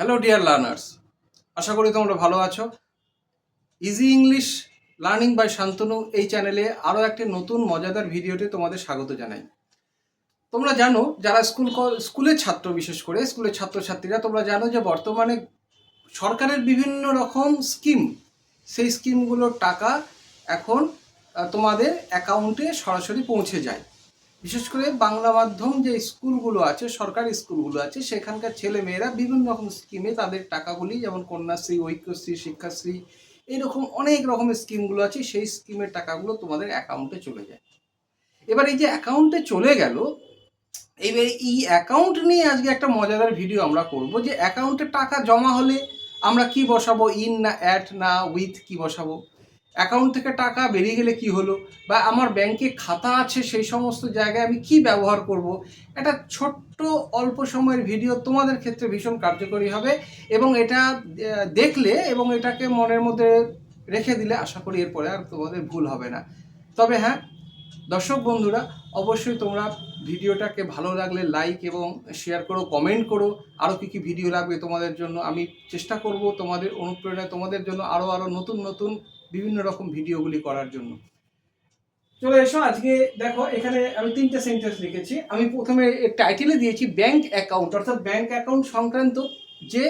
Hello dear learners আশা করি তোমরা ভালো আছো। Easy English learning by Shantanu এই চ্যানেলে আরও একটি নতুন মজাদার ভিডিওতে তোমাদের স্বাগত জানাই। তোমরা জানো, যারা স্কুল স্কুলের ছাত্র বিশেষ করে, স্কুলের ছাত্রছাত্রীরা, তোমরা জানো যে বর্তমানে সরকারের বিভিন্ন রকম স্কিম, সেই স্কিমগুলোর টাকা এখন তোমাদের অ্যাকাউন্টে সরাসরি পৌঁছে যায়। বিশেষ করে বাংলা মাধ্যম যে স্কুলগুলো আছে, সরকারি স্কুলগুলো আছে, সেখানকার ছেলে মেয়েরা বিভিন্ন রকম স্কিমে তাদের টাকাগুলি, যেমন কন্যাশ্রী, ঐক্যশ্রী, শিক্ষাশ্রী, এরকম অনেক রকমের স্কিমগুলো আছে, সেই স্কিমের টাকাগুলো তোমাদের অ্যাকাউন্টে চলে যায়। এবার এই যে অ্যাকাউন্টে চলে গেল, এবার এই অ্যাকাউন্ট নিয়ে আজকে একটা মজাদার ভিডিও আমরা করব যে অ্যাকাউন্টে টাকা জমা হলে আমরা কি বসাবো ইন না অ্যাট না উইথ কি বসাবো? অ্যাকাউন্ট থেকে টাকা বেরিয়ে গেলে কি হলো? বা আমার ব্যাংকে খাতা আছে সেই সমস্ত জায়গায় আমি কি ব্যবহার করব? একটা ছোট্ট অল্প সময়ের ভিডিও তোমাদের ক্ষেত্রে ভীষণ কার্যকরী হবে এবং এটা দেখলে এবং এটাকে মনের মধ্যে রেখে দিলে আশা করি এরপরে আর তোমাদের ভুল হবে না। তবে হ্যাঁ দর্শক বন্ধুরা, অবশ্যই তোমরা ভিডিওটাকে ভালো লাগলে লাইক এবং শেয়ার করো কমেন্ট করো। আরও কী কী ভিডিও লাগবে তোমাদের জন্য আমি চেষ্টা করব তোমাদের অনুপ্রেরণায়, তোমাদের জন্য আরও আরও নতুন নতুন বিভিন্ন রকম ভিডিওগুলি করার জন্য। চলে এসো, আজকে দেখো, এখানে আমি তিনটে সেন্টেন্স লিখেছি। আমি প্রথমে টাইটেলে দিয়েছি ব্যাংক অ্যাকাউন্ট অর্থাৎ ব্যাংক অ্যাকাউন্ট সংক্রান্ত যে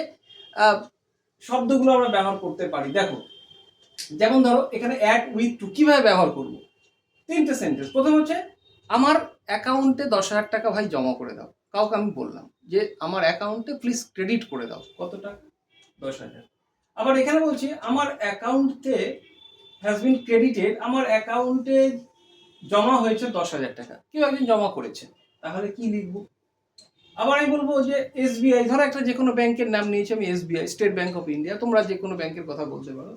শব্দগুলো আমরা ব্যবহার করতে পারি। দেখো, যেমন ধরো, এখানে অ্যাড উইথ টু কীভাবে ব্যবহার করব? তিনটে সেন্টেন্স প্রথম হচ্ছে, আমার অ্যাকাউন্টে দশ হাজার টাকা ভাই জমা করে দাও। কাউকে আমি বললাম যে, আমার অ্যাকাউন্টে প্লিজ ক্রেডিট করে দাও। কত টাকা? দশ হাজার। আবার এখানে বলছি, আমার অ্যাকাউন্টে হ্যাজ বিন ক্রেডিটেড আমার অ্যাকাউন্টে জমা হয়েছে দশ হাজার টাকা। কেউ একজন জমা করেছে। তাহলে কি লিখব? আবার আমি বলব যে এসবিআই ধরো একটা যে কোনো ব্যাংকের নাম নিয়েছি আমি SBI State Bank of India তোমরা যে কোনো ব্যাংকের কথা বলতে পারো।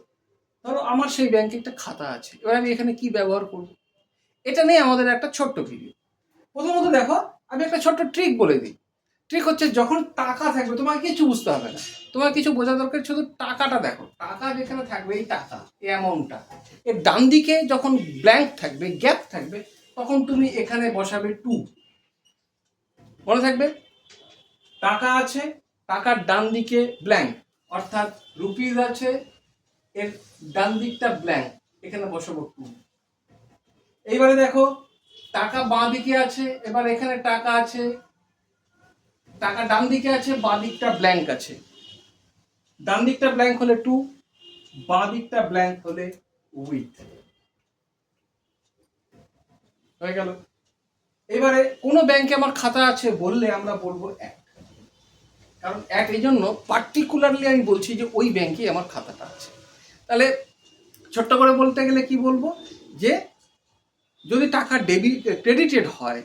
ধরো আমার সেই ব্যাংকে একটা খাতা আছে। এবার আমি এখানে কি ব্যবহার করব? এটা নিয়ে আমাদের একটা ছোট্ট ভিডিও প্রথমত দেখো, আমি একটা ছোট্ট ট্রিক বলে দিই। ট্রিক হচ্ছে, যখন টাকা থাকবে, তোমাকে কিছু বুঝতে হবে না। তোমার কিছু বোঝা দরকার, শুধু টাকাটা দেখো। টাকা যেখানে থাকবে, এই টাকা, এই অ্যামাউন্টটা এর ডান দিকে যখন ব্ল্যাঙ্ক থাকবে গ্যাপ থাকবে, তখন তুমি এখানে বসাবে টু মনে থাকবে? টাকা আছে, টাকার ডান দিকে ব্ল্যাঙ্ক অর্থাৎ রুপিজ আছে, এর ডান দিকটা ব্ল্যাঙ্ক এখানে বসাবো টু এইবারে দেখো, টাকা বাঁ দিকে আছে, এবার এখানে টাকা আছে টাকা ডান দিকে আছে, বাঁ দিকটা ব্ল্যাঙ্ক আছে। ডান দিকটা ব্ল্যাঙ্ক হলে টু বাঁ দিকটা ব্ল্যাঙ্ক হলে উইথ হয়ে গেল। এবারে কোনো ব্যাংকে আমার খাতা আছে বললে আমরা বলব এক। কারণ এক এই জন্য পার্টিকুলারলি আমি বলছি যে ওই ব্যাংকে আমার খাতাটা আছে। তাহলে ছোট্ট করে বলতে গেলে কি বলব? যে যদি টাকা ডেবিট ক্রেডিটেড হয়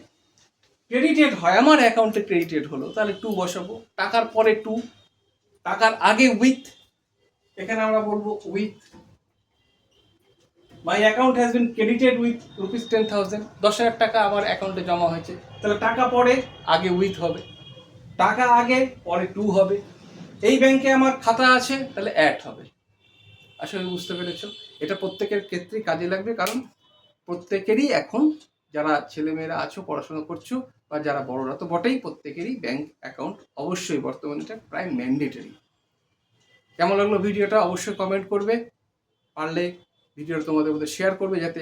ক্রেডিটেড হয়। আমার অ্যাকাউন্টে ক্রেডিটেড হলো। তাহলে টু বসাবো। টাকার পরে টু টাকার আগে উইথ এখানে আমরা বলব with my account has been credited with rupees ten thousand দশ হাজার টাকা আমার অ্যাকাউন্টে জমা হয়েছে। তাহলে টাকা পরে আগে উইথ হবে। টাকা আগে, পরে টু হবে। এই ব্যাংকে আমার খাতা আছে, তাহলে অ্যাড হবে। আসলে বুঝতে পেরেছ। এটা প্রত্যেকের ক্ষেত্রেই কাজে লাগবে। কারণ প্রত্যেকেরই এখন যারা ছেলেমেয়েরা আছো, পড়াশোনা করছ বা যারা বড়রা, তো বটেই প্রত্যেকেরই ব্যাংক অ্যাকাউন্ট অবশ্যই বর্তমানে এটা প্রায় ম্যান্ডেটরি কেমন লাগল ভিডিওটা অবশ্যই কমেন্ট করবে। পারলে ভিডিওটা তোমাদের মধ্যে শেয়ার করবে যাতে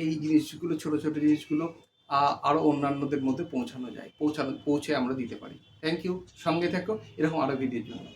এই জিনিসগুলো, ছোট ছোট জিনিসগুলো আরও অন্যান্যদের মধ্যে পৌঁছানো যায়, পৌঁছানো, পৌঁছে আমরা দিতে পারি। থ্যাংক ইউ সঙ্গে থাকো। এরকম আরও ভিডিওর জন্য।